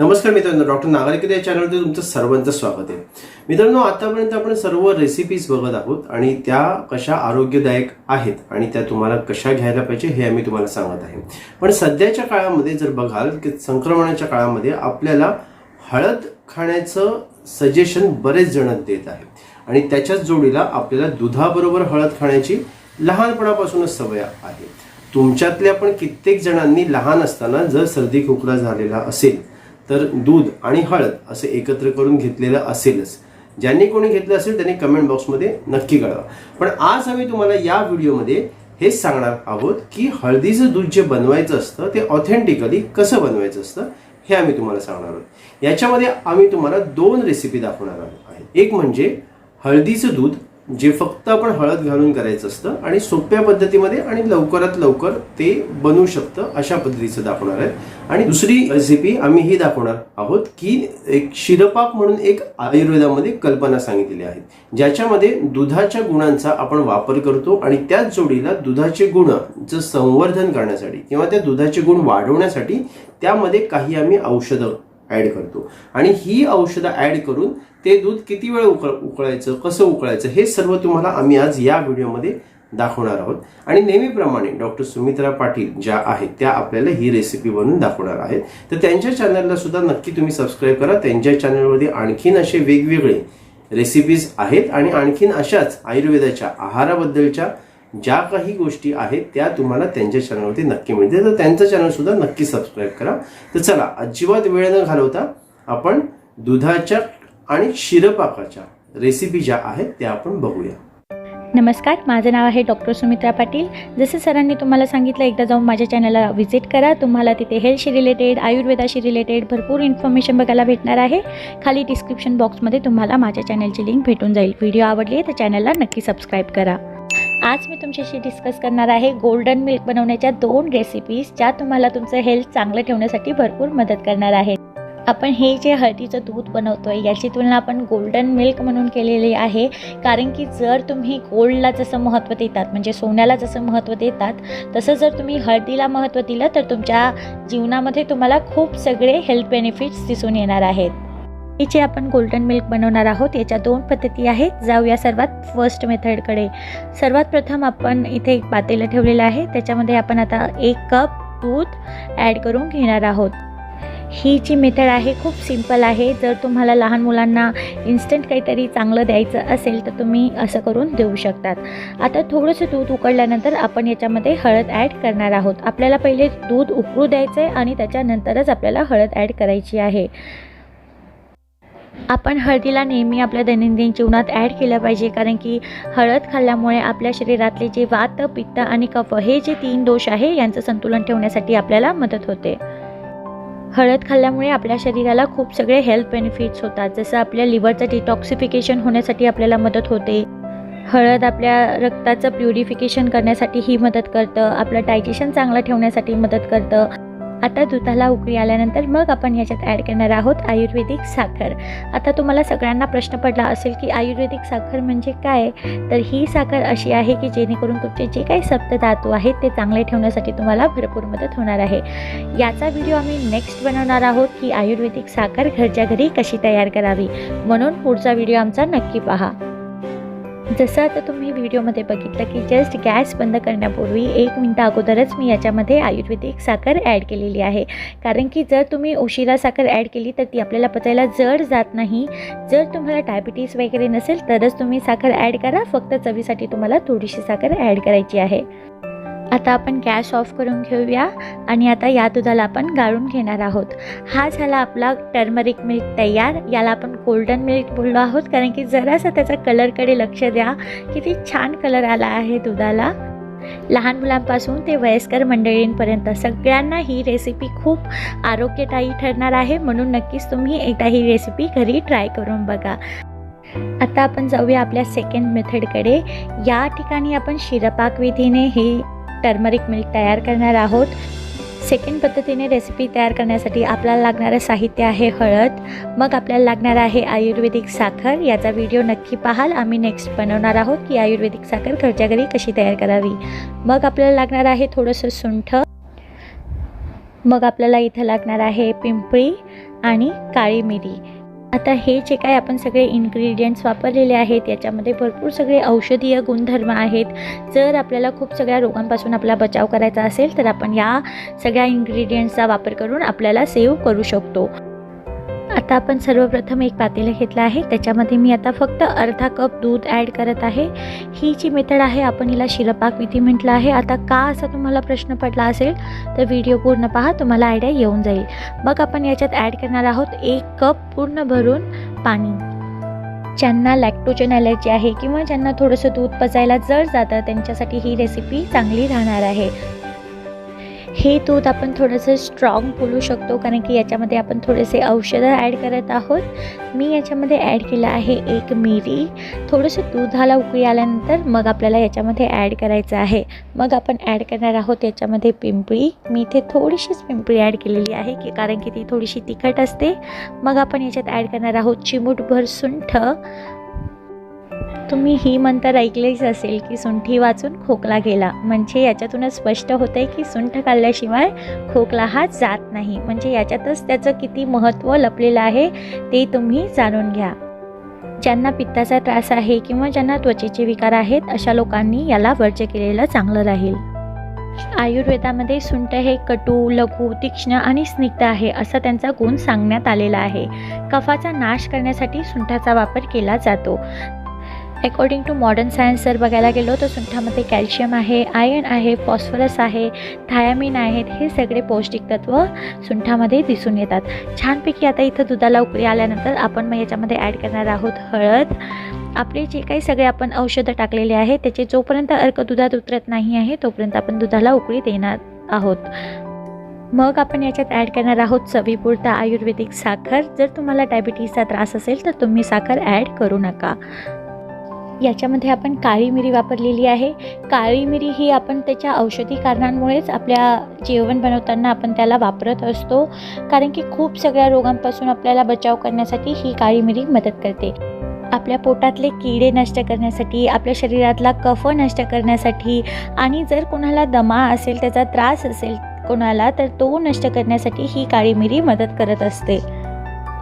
नमस्कार मित्रांनो डॉक्टर नागरिक या चॅनलमध्ये तुमचं सर्वांचं स्वागत आहे. मित्रांनो आतापर्यंत आपण सर्व रेसिपीज बघत आहोत आणि त्या कशा आरोग्यदायक आहेत आणि त्या तुम्हाला कशा घ्यायला पाहिजे हे आम्ही तुम्हाला सांगत आहे. पण सध्याच्या काळामध्ये जर बघाल की संक्रमणाच्या काळामध्ये आपल्याला हळद खाण्याचं सजेशन बरेच जण देत आहे आणि त्याच्याच जोडीला आपल्याला दुधाबरोबर हळद खाण्याची लहानपणापासूनच सवय आहे. तुमच्यातल्या पण कित्येक जणांनी लहान असताना जर सर्दी खोकला झालेला असेल तर दूध आणि हळद असं एकत्र करून घेतलेलं असेलच. ज्यांनी कोणी घेतलं असेल त्यांनी कमेंट बॉक्समध्ये नक्की कळवा. पण आज आम्ही तुम्हाला या व्हिडिओमध्ये हेच सांगणार आहोत की हळदीचं दूध जे बनवायचं असतं ते ऑथेंटिकली कसं बनवायचं असतं हे आम्ही तुम्हाला सांगणार आहोत. याच्यामध्ये आम्ही तुम्हाला दोन रेसिपी दाखवणार आहोत. एक म्हणजे हळदीचं दूध जे फक्त आपण हळद घालून करायचं असतं आणि सोप्या पद्धतीमध्ये आणि लवकरात लवकर ते बनवू शकतं अशा पद्धतीचं दाखवणार आहे. आणि दुसरी रेसिपी आम्ही ही दाखवणार आहोत की एक शिरपाक म्हणून एक आयुर्वेदामध्ये कल्पना सांगितलेली आहे. ज्याच्यामध्ये दुधाच्या गुणांचा आपण वापर करतो आणि त्याच जोडीला दुधाचे गुणचं संवर्धन करण्यासाठी किंवा त्या दुधाचे गुण वाढवण्यासाठी त्यामध्ये काही आम्ही औषधं ॲड करतो. आणि ही औषधं ॲड करून ते दूध किती वेळ उकळ उकळायचं कसं उकळायचं हे सर्व तुम्हाला आम्ही आज या व्हिडिओमध्ये दाखवणार आहोत. आणि नेहमीप्रमाणे डॉक्टर सुमित्रा पाटील ज्या आहेत त्या आपल्याला ही रेसिपी बनवून दाखवणार आहेत. तर त्यांच्या चॅनलला सुद्धा नक्की तुम्ही सबस्क्राईब करा. त्यांच्या चॅनलमध्ये आणखीन असे वेगवेगळे रेसिपीज आहेत आणि आणखीन अशाच आयुर्वेदाच्या आहाराबद्दलच्या ज्या काही गोष्टी आहेत त्या तुम्हाला त्यांच्या चॅनलवरती नक्की मिळतील. तर त्यांचं चॅनलसुद्धा नक्की सबस्क्राईब करा. तर चला अजिबात वेळ न घालवता आपण दुधाच्या आणि क्षीरपाकाच्या रेसिपी ज्या आहेत त्या आपण बघूया. नमस्कार माझं नाव आहे डॉक्टर सुमित्रा पाटील. जसं सरांनी तुम्हाला सांगितलं एकदा जाऊन माझ्या चॅनलला व्हिजिट करा. तुम्हाला तिथे हेल्थशी रिलेटेड आयुर्वेदाशी रिलेटेड भरपूर इन्फॉर्मेशन बघायला भेटणार आहे. खाली डिस्क्रिप्शन बॉक्समध्ये तुम्हाला माझ्या चॅनलची लिंक भेटून जाईल. व्हिडिओ आवडली तर चॅनलला नक्की सबस्क्राईब करा. आज मी तुमच्याशी डिस्कस करणार आहे गोल्डन मिल्क बनवण्याच्या दोन रेसिपीज ज्या तुम्हाला तुमचं हेल्थ चांगलं ठेवण्यासाठी भरपूर मदत करणार आहेत. आपण हे जे हळदीचं दूध बनवतोय याची तुलना आपण गोल्डन मिल्क म्हणून केलेली आहे. कारण की जर तुम्ही गोल्डला जसं महत्त्व देतात म्हणजे सोन्याला जसं महत्त्व देतात तसं जर तुम्ही हळदीला महत्त्व दिलं तर तुमच्या जीवनामध्ये तुम्हाला खूप सगळे हेल्थ बेनिफिट्स दिसून येणार आहेत. हे जे आपण गोल्डन मिल्क बनवणार आहोत याच्या दोन पद्धती आहेत. जाऊया सर्वात फर्स्ट मेथडकडे सर्वात प्रथम आपण इथे एक पातेलं ठेवलेलं आहे. त्याच्यामध्ये आपण आता एक कप दूध ॲड करून घेणार आहोत. ही जी मेथड आहे खूप सिंपल आहे. जर तुम्हाला लहान मुलांना इन्स्टंट काहीतरी चांगलं द्यायचं असेल तर तुम्ही असं करून देऊ शकतात. आता थोडंसं दूध उकळल्यानंतर आपण याच्यामध्ये हळद ॲड करणार आहोत. आपल्याला पहिले दूध उकळू द्यायचं आहे आणि त्याच्यानंतरच आपल्याला हळद ॲड करायची आहे. आपण हळदीला नेहमी आपल्या दैनंदिन जीवनात ॲड केलं पाहिजे कारण की हळद खाल्ल्यामुळे आपल्या शरीरातले जे वात पित्त आणि कफ हे जे तीन दोष आहे यांचं संतुलन ठेवण्यासाठी आपल्याला मदत होते. हळद खाल्ल्यामुळे आपल्या शरीराला खूप सगळे हेल्थ बेनिफिट्स होतात जसं आपल्या लिव्हरचं डिटॉक्सिफिकेशन होण्यासाठी आपल्याला मदत होते. हळद आपल्या रक्ताचं प्युरिफिकेशन करण्यासाठी ही मदत करतं आपलं डायजेशन चांगलं ठेवण्यासाठी मदत करतं. आता दुधाला उकळी आल्यानंतर मग आपण याच्यात ॲड करणार आहोत आयुर्वेदिक साखर. आता तुम्हाला सगळ्यांना प्रश्न पडला असेल की आयुर्वेदिक साखर म्हणजे काय? तर ही साखर अशी आहे की जेणेकरून तुमचे जे काही सप्तधातू आहेत ते चांगले ठेवण्यासाठी तुम्हाला भरपूर मदत होणार आहे. याचा व्हिडिओ आम्ही नेक्स्ट बनवणार आहोत की आयुर्वेदिक साखर घरच्या घरी कशी तयार करावी. म्हणून पुढचा व्हिडिओ आमचा नक्की पहा. जसं आता तुम्ही व्हिडिओमध्ये बघितलं की जस्ट गॅस बंद करण्यापूर्वी एक मिनटं अगोदरच मी याच्यामध्ये आयुर्वेदिक साखर ॲड केलेली आहे. कारण की जर तुम्ही उशिरा साखर ॲड केली तर ती आपल्याला पचायला जड जात नाही. जर तुम्हाला डायबिटीस वगैरे नसेल तरच तुम्ही साखर ॲड करा. फक्त चवीसाठी तुम्हाला थोडीशी साखर ॲड करायची आहे. आता आपण गॅस ऑफ करून घेऊया आणि आता या दुधाला आपण गाळून घेणार आहोत. हा झाला आपला टर्मरिक मिल्क तयार. याला आपण गोल्डन मिल्क बोललो आहोत. कारण की जरासा त्याचा कलरकडे लक्ष द्या. किती छान कलर आला आहे दुधाला. लहान मुलांपासून ते वयस्कर मंडळींपर्यंत सगळ्यांना ही रेसिपी खूप आरोग्यदायी ठरणार आहे. म्हणून नक्कीच तुम्ही एकदा ही रेसिपी घरी ट्राय करून बघा. आता आपण जाऊया आपल्या सेकंड मेथडकडे या ठिकाणी आपण शिरपाक विधीने हे टर्मरिक मिल्क तयार करणार आहोत. सेकंड पद्धतीने रेसिपी तयार करण्यासाठी आपल्याला लागणारं साहित्य आहे हळद. मग आपल्याला लागणार आहे आयुर्वेदिक साखर. याचा व्हिडिओ नक्की पाहाल. आम्ही नेक्स्ट बनवणार आहोत की आयुर्वेदिक साखर घरच्या घरी कशी तयार करावी. मग आपल्याला लागणार आहे थोडंसं सुंठ. मग आपल्याला इथं लागणार आहे पिंपळी आणि काळी मिरी. आता हे जे काय आपण सगळे इन्ग्रेडियंट्स वापरलेले आहेत याच्यामध्ये भरपूर सगळे औषधीय गुणधर्म आहेत. जर आपल्याला खूप सगळ्या रोगांपासून आपला बचाव करायचा असेल तर आपण या सगळ्या इन्ग्रेडियंट्सचा वापर करून आपल्याला सेव्ह करू शकतो. आता आपण सर्वप्रथम एक पातेलं घेतलं आहे. त्याच्यामध्ये मी आता फक्त अर्धा कप दूध ॲड करत आहे. ही जी मेथड आहे आपण हिला शिरपाक विधी म्हटलं आहे. आता का असा तुम्हाला प्रश्न पडला असेल तर व्हिडिओ पूर्ण पहा. तुम्हाला आयडिया येऊन जाईल. मग आपण याच्यात ॲड करणार आहोत एक कप पूर्ण भरून पाणी. ज्यांना लॅक्टोजन ॲलर्जी आहे किंवा ज्यांना थोडंसं दूध पचायला जड जातं त्यांच्यासाठी ही रेसिपी चांगली राहणार आहे. हे दूध आपण थोडंसं स्ट्रॉंग बोलू शकतो कारण की याच्यामध्ये आपण थोडेसे औषधं ॲड करत आहोत. मी याच्यामध्ये ॲड केलं आहे एक मिरी. थोडंसं दुधाला उकळी आल्यानंतर मग आपल्याला याच्यामध्ये ॲड करायचं आहे. मग आपण ॲड करणार आहोत याच्यामध्ये पिंपळी. मी इथे थोडीशीच पिंपळी ॲड केलेली आहे की कारण की ती थोडीशी तिखट असते. मग आपण याच्यात ॲड करणार आहोत चिमूटभर सुंठ. तुम्ही ही मंतर ऐकलीच असेल की सुंठी वाचून खोकला गेला. म्हणजे याच्यातूनच स्पष्ट होतं आहे की सुंठ खाल्ल्याशिवाय खोकला हा जात नाही. म्हणजे याच्यातच त्याचं किती महत्त्व लपलेलं आहे ते तुम्ही जाणून घ्या. ज्यांना पित्ताचा त्रास आहे किंवा ज्यांना त्वचेचे विकार आहेत अशा लोकांनी याला वर्ज्य केलेलं चांगलं राहील. आयुर्वेदामध्ये सुंठ हे कटू लघु तीक्ष्ण आणि स्निग्ध आहे असा त्यांचा गुण सांगण्यात आलेला आहे. कफाचा नाश करण्यासाठी सुंठाचा वापर केला जातो. अकॉर्डिंग टू मॉडर्न सायन्स जर बघायला गेलो तर सुंठामध्ये कॅल्शियम आहे आयर्न आहे फॉस्फरस आहे थायामिन आहेत हे सगळे पौष्टिक तत्व सुंठामध्ये दिसून येतात. छानपैकी आता इथं दुधाला उकळी आल्यानंतर आपण मग याच्यामध्ये ॲड करणार आहोत हळद. आपले जे काही सगळे आपण औषधं टाकलेले आहे त्याचे जोपर्यंत अर्क दुधात उतरत नाही आहे तोपर्यंत आपण दुधाला उकळी देणार आहोत. मग आपण याच्यात ॲड करणार आहोत चवीपुरता आयुर्वेदिक साखर. जर तुम्हाला डायबिटीजचा त्रास असेल तर तुम्ही साखर ॲड करू नका. याच्यामध्ये आपण काळी मिरी वापरलेली आहे. काळी मिरी ही आपण त्याच्या औषधी कारणांमुळेच आपल्या जेवण बनवताना आपण त्याला वापरत असतो. कारण की खूप सगळ्या रोगांपासून आपल्याला बचाव करण्यासाठी ही काळी मिरी मदत करते. आपल्या पोटातले किडे नष्ट करण्यासाठी आपल्या शरीरातला कफ नष्ट करण्यासाठी आणि जर कोणाला दमा असेल त्याचा त्रास असेल कोणाला तर तो नष्ट करण्यासाठी ही काळी मिरी मदत करत असते.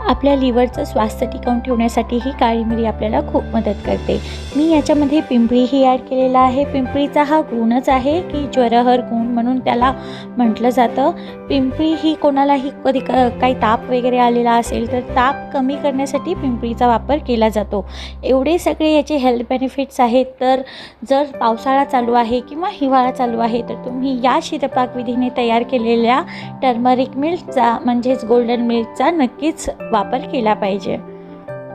आपल्या लिव्हरचं स्वास्थ्य टिकवून ठेवण्यासाठी ही काळी मिरी आपल्याला खूप मदत करते. मी याच्यामध्ये पिंपळीही ॲड केलेला आहे. पिंपळीचा हा गुणच आहे की ज्वरहर गुण म्हणून त्याला म्हटलं जातं. पिंपळी ही कोणालाही कधी क काही ताप वगैरे आलेला असेल तर ताप कमी करण्यासाठी पिंपळीचा वापर केला जातो. एवढे सगळे याचे हेल्थ बेनिफिट्स आहेत. तर जर पावसाळा चालू आहे किंवा हिवाळा चालू आहे तर तुम्ही या शिरपाकविधीने तयार केलेल्या टर्मरिक मिल्कचा म्हणजेच गोल्डन मिल्कचा नक्कीच वापर केला पाहिजे.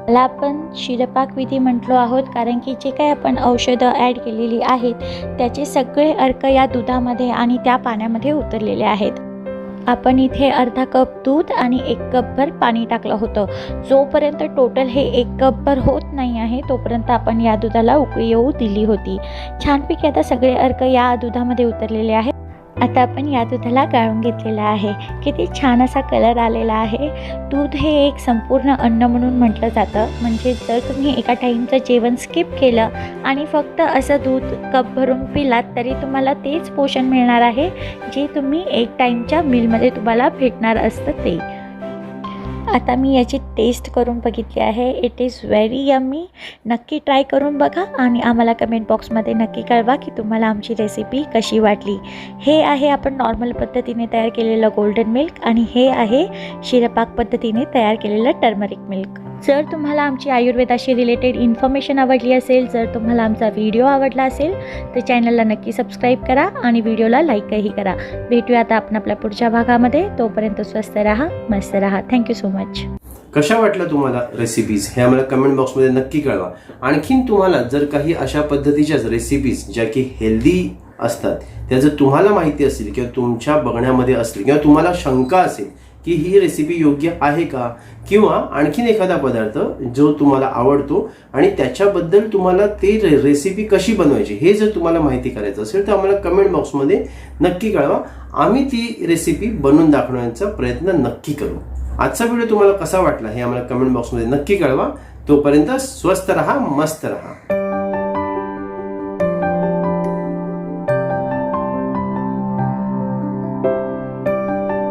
याला आपण शिरपाक विधी म्हटलो आहोत कारण की जे काही आपण औषधं ॲड केलेली आहेत त्याचे सगळे अर्क या दुधामध्ये आणि त्या पाण्यामध्ये उतरलेले आहेत. आपण इथे अर्धा कप दूध आणि एक कपभर पाणी टाकलं होतं. जोपर्यंत टोटल हे एक कपभर होत नाही आहे तोपर्यंत आपण या दुधाला उकळी येऊ दिली होती. छानपैकी आता सगळे अर्क या दुधामध्ये उतरलेले आहेत. आता आपण या दुधाला गाळून घेतलेला आहे. किती छान असा कलर आलेला आहे. दूध हे एक संपूर्ण अन्न म्हणून म्हटलं जातं. म्हणजे जर तुम्ही एका टाईमचं जेवण स्किप केलं आणि फक्त असं दूध कप भरून पिलात तरी तुम्हाला तेच पोषण मिळणार आहे जे तुम्ही एक टाईमच्या मिलमध्ये तुम्हाला भेटणार असतं ते. आता मी याची टेस्ट करून बघितली आहे. इट इज व्हेरी यम्मी नक्की ट्राय करून बघा आणि आम्हाला कमेंट बॉक्समध्ये नक्की कळवा की तुम्हाला आमची रेसिपी कशी वाटली. हे आहे आपण नॉर्मल पद्धतीने तयार केलेलं गोल्डन मिल्क आणि हे आहे शिरपाक पद्धतीने तयार केलेलं टर्मरिक मिल्क जर तुम्हाला आमची आयुर्वेदाशी रिलेटेड इन्फॉर्मेशन आवडली असेल जर तुम्हाला आमचा व्हिडिओ आवडला असेल तर चॅनलला नक्की सबस्क्राईब करा आणि व्हिडिओला लाईकही करा. भेटूया आता आपण आपल्या पुढच्या भागामध्ये. तोपर्यंत स्वस्त राहा मस्त राहा. थँक्यू सो मच कशा वाटल्या तुम्हाला रेसिपीज हे आम्हाला कमेंट बॉक्समध्ये नक्की कळवा. आणखीन तुम्हाला जर काही अशा पद्धतीच्याच रेसिपीज ज्या की हेल्दी असतात त्या जर तुम्हाला माहिती असेल किंवा तुमच्या बघण्यामध्ये असतील किंवा तुम्हाला शंका असेल की ही रेसिपी योग्य आहे का? किंवा आणखीन एखादा पदार्थ जो तुम्हाला आवडतो आणि त्याच्याबद्दल तुम्हाला ते रे- रेसिपी कशी बनवायची हे जर तुम्हाला माहिती करायचं असेल तर आम्हाला कमेंट बॉक्समध्ये नक्की कळवा. आम्ही ती रेसिपी बनवून दाखवण्याचा प्रयत्न नक्की करू. आजचा व्हिडिओ तुम्हाला कसा वाटला हे आम्हाला कमेंट बॉक्समध्ये नक्की कळवा. तोपर्यंत स्वस्त रहा मस्त रहा.